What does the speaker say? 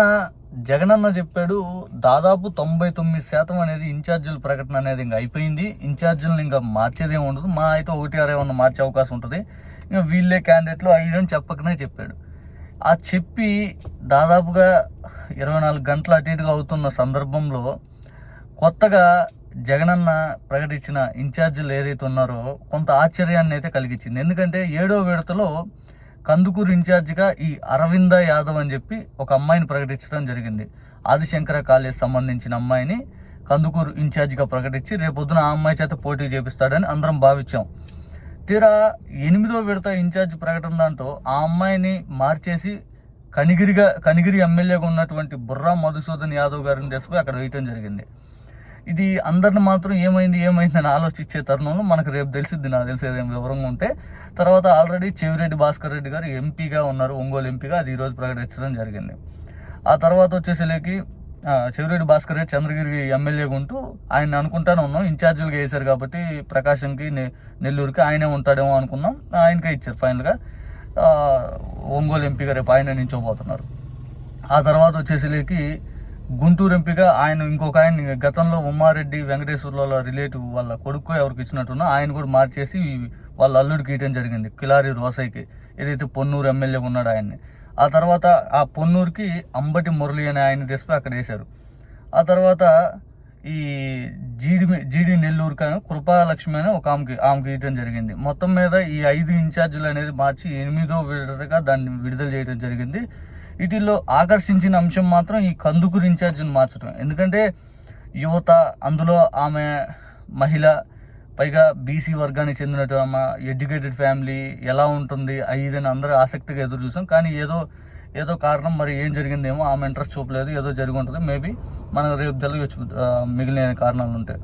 నిన్న జగనన్న చెప్పాడు దాదాపు తొంభై తొమ్మిది శాతం అనేది ఇన్ఛార్జీల ప్రకటన అనేది ఇంకా అయిపోయింది. ఇన్ఛార్జీలను ఇంకా మార్చేదేం ఉండదు. మా అయితే ఒకటి అరే ఏమన్నా మార్చే అవకాశం ఉంటుంది. ఇంకా వీళ్ళే క్యాండిడేట్లు ఐదు అని చెప్పకనే చెప్పాడు. ఆ చెప్పి దాదాపుగా ఇరవై నాలుగు గంటల అటు ఇటుగా అవుతున్న సందర్భంలో కొత్తగా జగనన్న ప్రకటించిన ఇన్ఛార్జీలు ఏదైతే ఉన్నారో కొంత ఆశ్చర్యాన్ని అయితే కలిగించింది. ఎందుకంటే ఏడో విడతలో కందుకూరు ఇన్ఛార్జిగా ఈ అరవింద యాదవ్ అని చెప్పి ఒక అమ్మాయిని ప్రకటించడం జరిగింది. ఆదిశంకర కాలేజ్ సంబంధించిన అమ్మాయిని కందుకూరు ఇన్ఛార్జిగా ప్రకటించి రేపొద్దున ఆ అమ్మాయి చేత పోటీ చేపిస్తాడని అందరం భావించాం. తీరా ఎనిమిదో విడత ఇన్ఛార్జ్ ప్రకటన దాంట్లో ఆ అమ్మాయిని మార్చేసి కనిగిరిగా కనిగిరి ఎమ్మెల్యేగా ఉన్నటువంటి బుర్రా మధుసూదన్ యాదవ్ గారిని తీసుకుని అక్కడ వేయటం జరిగింది. ఇది అందరిని మాత్రం ఏమైంది ఏమైంది అని ఆలోచించే తరుణంలో మనకు రేపు తెలిసిద్ది నాకు తెలిసేది ఏం వివరంగా ఉంటే. తర్వాత ఆల్రెడీ చెవిరెడ్డి భాస్కర్ రెడ్డి గారు ఎంపీగా ఉన్నారు ఒంగోలు ఎంపీగా. అది ఈరోజు ప్రకటించడం జరిగింది. ఆ తర్వాత వచ్చేసరికి చెవిరెడ్డి భాస్కర్ రెడ్డి చంద్రగిరి ఎమ్మెల్యేగా ఉంటూ ఆయన అనుకుంటానే ఉన్నాం. ఇన్ఛార్జీలుగా వేశారు కాబట్టి ప్రకాశంకి నె- నెల్లూరుకి ఆయనే ఉంటాడేమో అనుకున్నాం. ఆయనకే ఇచ్చారు ఫైనల్గా. ఒంగోలు ఎంపీగా రేపు ఆయన నించోబోతున్నారు. ఆ తర్వాత వచ్చేసరికి గుంటూరు ఎంపీగా ఆయన ఇంకొక ఆయన గతంలో ఉమ్మారెడ్డి వెంకటేశ్వర్ల రిలేటివ్ వాళ్ళ కొడుకు ఎవరికి ఇచ్చినట్టున్నా ఆయన కూడా మార్చేసి వాళ్ళ అల్లుడికి ఇవ్వడం జరిగింది కిలారి రోసైకి ఏదైతే పొన్నూరు ఎమ్మెల్యే ఉన్నాడు ఆయన్ని. ఆ తర్వాత ఆ పొన్నూరుకి అంబటి మురళి అనే ఆయన తీసుకుని అక్కడ వేశారు. ఆ తర్వాత ఈ జీడి జీడి నెల్లూరు కానీ కృపాలక్ష్మి అని ఒక ఆమెకి ఆమెకి ఇవ్వడం జరిగింది. మొత్తం మీద ఈ ఐదు ఇన్ఛార్జీలు అనేది మార్చి ఎనిమిదో విడతగా దాన్ని విడుదల చేయడం జరిగింది. వీటిల్లో ఆకర్షించిన అంశం మాత్రం ఈ కందుకూరు ఇన్ఛార్జిని మార్చడం ఎందుకంటే యువత అందులో ఆమె మహిళ పైగా బీసీ వర్గానికి చెందినట్టు ఆమె ఎడ్యుకేటెడ్ ఫ్యామిలీ ఎలా ఉంటుంది అయ్యిదని అందరూ ఆసక్తిగా ఎదురు చూసాం. కానీ ఏదో ఏదో కారణం మరి ఏం జరిగిందేమో ఆమె ఇంట్రెస్ట్ చూపలేదు ఏదో జరిగి ఉంటుంది. మేబీ మనకు రేపు తెలియచ్చు మిగిలిన కారణాలు ఉంటాయి